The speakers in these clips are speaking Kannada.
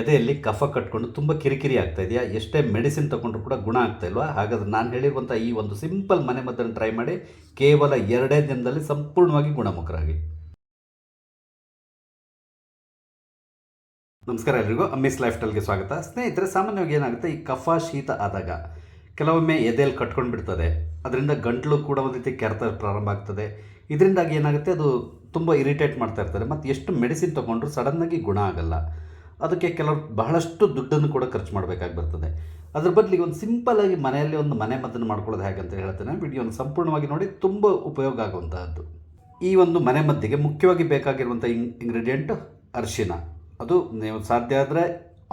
ಎದೆಯಲ್ಲಿ ಕಫ ಕಟ್ಕೊಂಡು ತುಂಬ ಕಿರಿಕಿರಿ ಆಗ್ತಾ ಇದೆಯಾ? ಎಷ್ಟೇ ಮೆಡಿಸಿನ್ ತಗೊಂಡ್ರು ಕೂಡ ಗುಣ ಆಗ್ತಾ ಇಲ್ವಾ? ಹಾಗಾದ್ರೆ ನಾನು ಹೇಳಿರುವಂಥ ಈ ಒಂದು ಸಿಂಪಲ್ ಮನೆ ಮದ್ದನ್ನು ಟ್ರೈ ಮಾಡಿ. ಕೇವಲ ಎರಡೇ ದಿನದಲ್ಲಿ ಸಂಪೂರ್ಣವಾಗಿ ಗುಣಮುಖರಾಗಿ. ನಮಸ್ಕಾರ ಎಲ್ರಿಗೂ. ಅಮ್ಮಿಸ್ ಲೈಫ್ ಸ್ಟೈಲ್ಗೆ ಸ್ವಾಗತ. ಸ್ನೇಹಿತರೆ, ಸಾಮಾನ್ಯವಾಗಿ ಏನಾಗುತ್ತೆ? ಈ ಕಫ ಶೀತ ಆದಾಗ ಕೆಲವೊಮ್ಮೆ ಎದೆಯಲ್ಲಿ ಕಟ್ಕೊಂಡು ಬಿಡ್ತದೆ. ಅದರಿಂದ ಗಂಟಲು ಕೂಡ ಒಂದು ರೀತಿ ಕೆರೆತ ಪ್ರಾರಂಭ ಆಗ್ತದೆ. ಇದರಿಂದಾಗಿ ಏನಾಗುತ್ತೆ? ಅದು ತುಂಬ ಇರಿಟೇಟ್ ಮಾಡ್ತಾ ಇರ್ತಾರೆ. ಮತ್ತು ಎಷ್ಟು ಮೆಡಿಸಿನ್ ತೊಗೊಂಡ್ರು ಸಡನ್ನಾಗಿ ಗುಣ ಆಗಲ್ಲ. ಅದಕ್ಕೆ ಕೆಲವರು ಬಹಳಷ್ಟು ದುಡ್ಡನ್ನು ಕೂಡ ಖರ್ಚು ಮಾಡಬೇಕಾಗಿ ಬರ್ತದೆ. ಅದ್ರ ಬದಲಿಗೆ ಒಂದು ಸಿಂಪಲ್ಲಾಗಿ ಮನೆಯಲ್ಲಿ ಒಂದು ಮನೆ ಮದ್ದನ್ನು ಮಾಡ್ಕೊಳ್ಳೋದು ಹೇಗೆ ಅಂತ ಹೇಳ್ತೇನೆ, ವಿಡಿಯೋನ ಸಂಪೂರ್ಣವಾಗಿ ನೋಡಿ ತುಂಬ ಉಪಯೋಗ ಆಗುವಂತಹದ್ದು. ಈ ಒಂದು ಮನೆ ಮದ್ದಿಗೆ ಮುಖ್ಯವಾಗಿ ಬೇಕಾಗಿರುವಂಥ ಇಂಗ್ ಇಂಗ್ರೀಡಿಯೆಂಟ್ ಅರಿಶಿನ. ಅದು ನೀವು ಸಾಧ್ಯ ಆದರೆ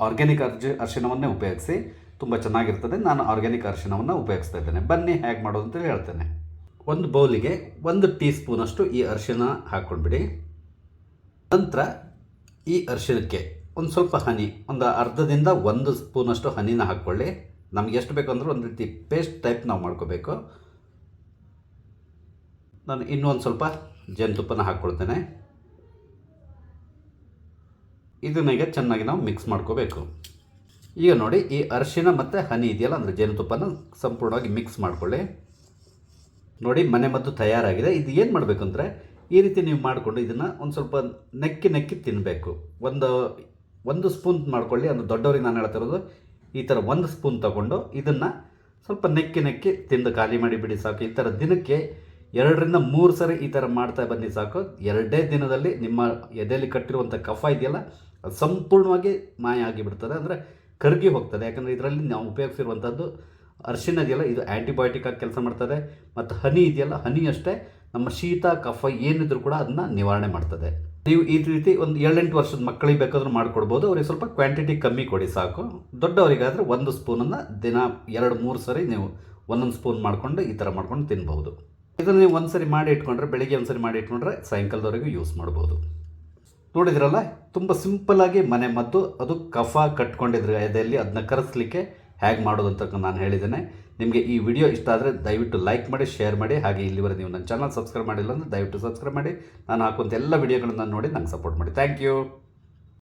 ಆರ್ಗ್ಯಾನಿಕ್ ಅರ್ಜಿ, ಅರಿಶಿನವನ್ನೇ ಉಪಯೋಗಿಸಿ, ತುಂಬ ಚೆನ್ನಾಗಿರ್ತದೆ. ನಾನು ಆರ್ಗ್ಯಾನಿಕ್ ಅರಿಶಿನವನ್ನು ಉಪಯೋಗಿಸ್ತಾ ಇದ್ದೇನೆ. ಬನ್ನಿ ಹೇಗೆ ಮಾಡೋದು ಅಂತ ಹೇಳ್ತೇನೆ. ಒಂದು ಬೌಲಿಗೆ ಒಂದು ಟೀ ಸ್ಪೂನಷ್ಟು ಈ ಅರಿಶಿನ ಹಾಕ್ಕೊಂಡ್ಬಿಡಿ. ನಂತರ ಈ ಅರಿಶಿಣಕ್ಕೆ ಒಂದು ಸ್ವಲ್ಪ ಹನಿ, ಒಂದು ಅರ್ಧದಿಂದ ಒಂದು ಸ್ಪೂನಷ್ಟು ಹನಿನ ಹಾಕ್ಕೊಳ್ಳಿ. ನಮ್ಗೆ ಎಷ್ಟು ಬೇಕು ಅಂದ್ರೆ ಒಂದು ರೀತಿ ಪೇಸ್ಟ್ ಟೈಪ್ ನಾವು ಮಾಡ್ಕೋಬೇಕು. ನಾನು ಇನ್ನೂ ಒಂದು ಸ್ವಲ್ಪ ಜೇನುತುಪ್ಪನ ಹಾಕ್ಕೊಳ್ತೇನೆ. ಇದನ್ನೀಗ ಚೆನ್ನಾಗಿ ನಾವು ಮಿಕ್ಸ್ ಮಾಡ್ಕೋಬೇಕು. ಈಗ ನೋಡಿ, ಈ ಅರಿಶಿನ ಮತ್ತು ಹನಿ ಇದೆಯಲ್ಲ, ಅಂದರೆ ಜೇನುತುಪ್ಪನ ಸಂಪೂರ್ಣವಾಗಿ ಮಿಕ್ಸ್ ಮಾಡ್ಕೊಳ್ಳಿ. ನೋಡಿ, ಮನೆ ಮದ್ದು ತಯಾರಾಗಿದೆ. ಇದು ಏನು ಮಾಡಬೇಕು ಅಂದರೆ ಈ ರೀತಿ ನೀವು ಮಾಡಿಕೊಂಡು ಇದನ್ನು ಒಂದು ಸ್ವಲ್ಪ ನೆಕ್ಕಿ ನೆಕ್ಕಿ ತಿನ್ನಬೇಕು ಒಂದು ಒಂದು ಸ್ಪೂನ್ ಮಾಡ್ಕೊಳ್ಳಿ, ಅಂದರೆ ದೊಡ್ಡವರಿಗೆ ನಾನು ಹೇಳ್ತಿರೋದು, ಈ ಥರ ಒಂದು ಸ್ಪೂನ್ ತಗೊಂಡು ಇದನ್ನು ಸ್ವಲ್ಪ ನೆಕ್ಕಿ ನೆಕ್ಕಿ ತಿಂದು ಖಾಲಿ ಮಾಡಿ ಬಿಡಿ ಸಾಕು. ಈ ಥರ ದಿನಕ್ಕೆ ಎರಡರಿಂದ ಮೂರು ಸರಿ ಈ ಥರ ಮಾಡ್ತಾ ಬನ್ನಿ ಸಾಕು. ಎರಡೇ ದಿನದಲ್ಲಿ ನಿಮ್ಮ ಎದೆಯಲ್ಲಿ ಕಟ್ಟಿರುವಂಥ ಕಫ ಇದೆಯಲ್ಲ, ಅದು ಸಂಪೂರ್ಣವಾಗಿ ಮಾಯ ಆಗಿಬಿಡ್ತದೆ, ಅಂದರೆ ಕರಗಿ ಹೋಗ್ತದೆ. ಯಾಕಂದರೆ ಇದರಲ್ಲಿ ನಾವು ಉಪಯೋಗಿಸಿರುವಂಥದ್ದು ಅರಿಶಿನ ಇದೆಯಲ್ಲ, ಇದು ಆ್ಯಂಟಿಬಯೋಟಿಕ್ ಆಗಿ ಕೆಲಸ ಮಾಡ್ತದೆ. ಮತ್ತು ಹನಿ ಇದೆಯಲ್ಲ, ಹನಿ ಅಷ್ಟೇ ನಮ್ಮ ಶೀತ, ಕಫ ಏನಿದ್ರು ಕೂಡ ಅದನ್ನ ನಿವಾರಣೆ ಮಾಡ್ತದೆ. ನೀವು ಈ ರೀತಿ ಒಂದು ಏಳೆಂಟು ವರ್ಷದ ಮಕ್ಕಳಿಗೆ ಬೇಕಾದ್ರೂ ಮಾಡಿಕೊಡ್ಬೋದು. ಅವ್ರಿಗೆ ಸ್ವಲ್ಪ ಕ್ವಾಂಟಿಟಿ ಕಮ್ಮಿ ಕೊಡಿ ಸಾಕು. ದೊಡ್ಡವರಿಗಾದರೆ ಒಂದು ಸ್ಪೂನನ್ನು ದಿನ ಎರಡು, ಮೂರು ಸರಿ ನೀವು ಒಂದೊಂದು ಸ್ಪೂನ್ ಮಾಡಿಕೊಂಡು ಈ ಥರ ಮಾಡ್ಕೊಂಡು ತಿನ್ಬೋದು ಇದನ್ನು ನೀವು ಒಂದ್ಸರಿ ಮಾಡಿ ಇಟ್ಕೊಂಡ್ರೆ, ಬೆಳಿಗ್ಗೆ ಒಂದ್ಸರಿ ಮಾಡಿ ಇಟ್ಕೊಂಡ್ರೆ ಸಾಯಂಕಾಲದವರೆಗೂ ಯೂಸ್ ಮಾಡ್ಬೋದು. ನೋಡಿದ್ರಲ್ಲ, ತುಂಬ ಸಿಂಪಲ್ಲಾಗಿ ಮನೆ ಮದ್ದು, ಅದು ಕಫ ಕಟ್ಕೊಂಡಿದ್ರೆ ಎದೆಯಲ್ಲಿ ಅದನ್ನ ಕರೆಸ್ಲಿಕ್ಕೆ ಹೇಗೆ ಮಾಡೋದು ಅಂತ ನಾನು ಹೇಳಿದ್ದೇನೆ. ನಿಮಗೆ ಈ ವಿಡಿಯೋ ಇಷ್ಟ ಆದರೆ ದಯವಿಟ್ಟು ಲೈಕ್ ಮಾಡಿ ಶೇರ್ ಮಾಡಿ. ಹಾಗೆ ಇಲ್ಲಿವರೆಗೆ ನೀವು ನನ್ನ ಚಾನಲ್ ಸಬ್ಸ್ಕ್ರೈಬ್ ಮಾಡಿಲ್ಲ ಅಂದರೆ ದಯವಿಟ್ಟು ಸಬ್ಸ್ಕ್ರೈಬ್ ಮಾಡಿ. ನಾನು ಹಾಕುವಂಥ ಎಲ್ಲ ವಿಡಿಯೋಗಳನ್ನು ನೋಡಿ ನಂಗೆ ಸಪೋರ್ಟ್ ಮಾಡಿ. Thank you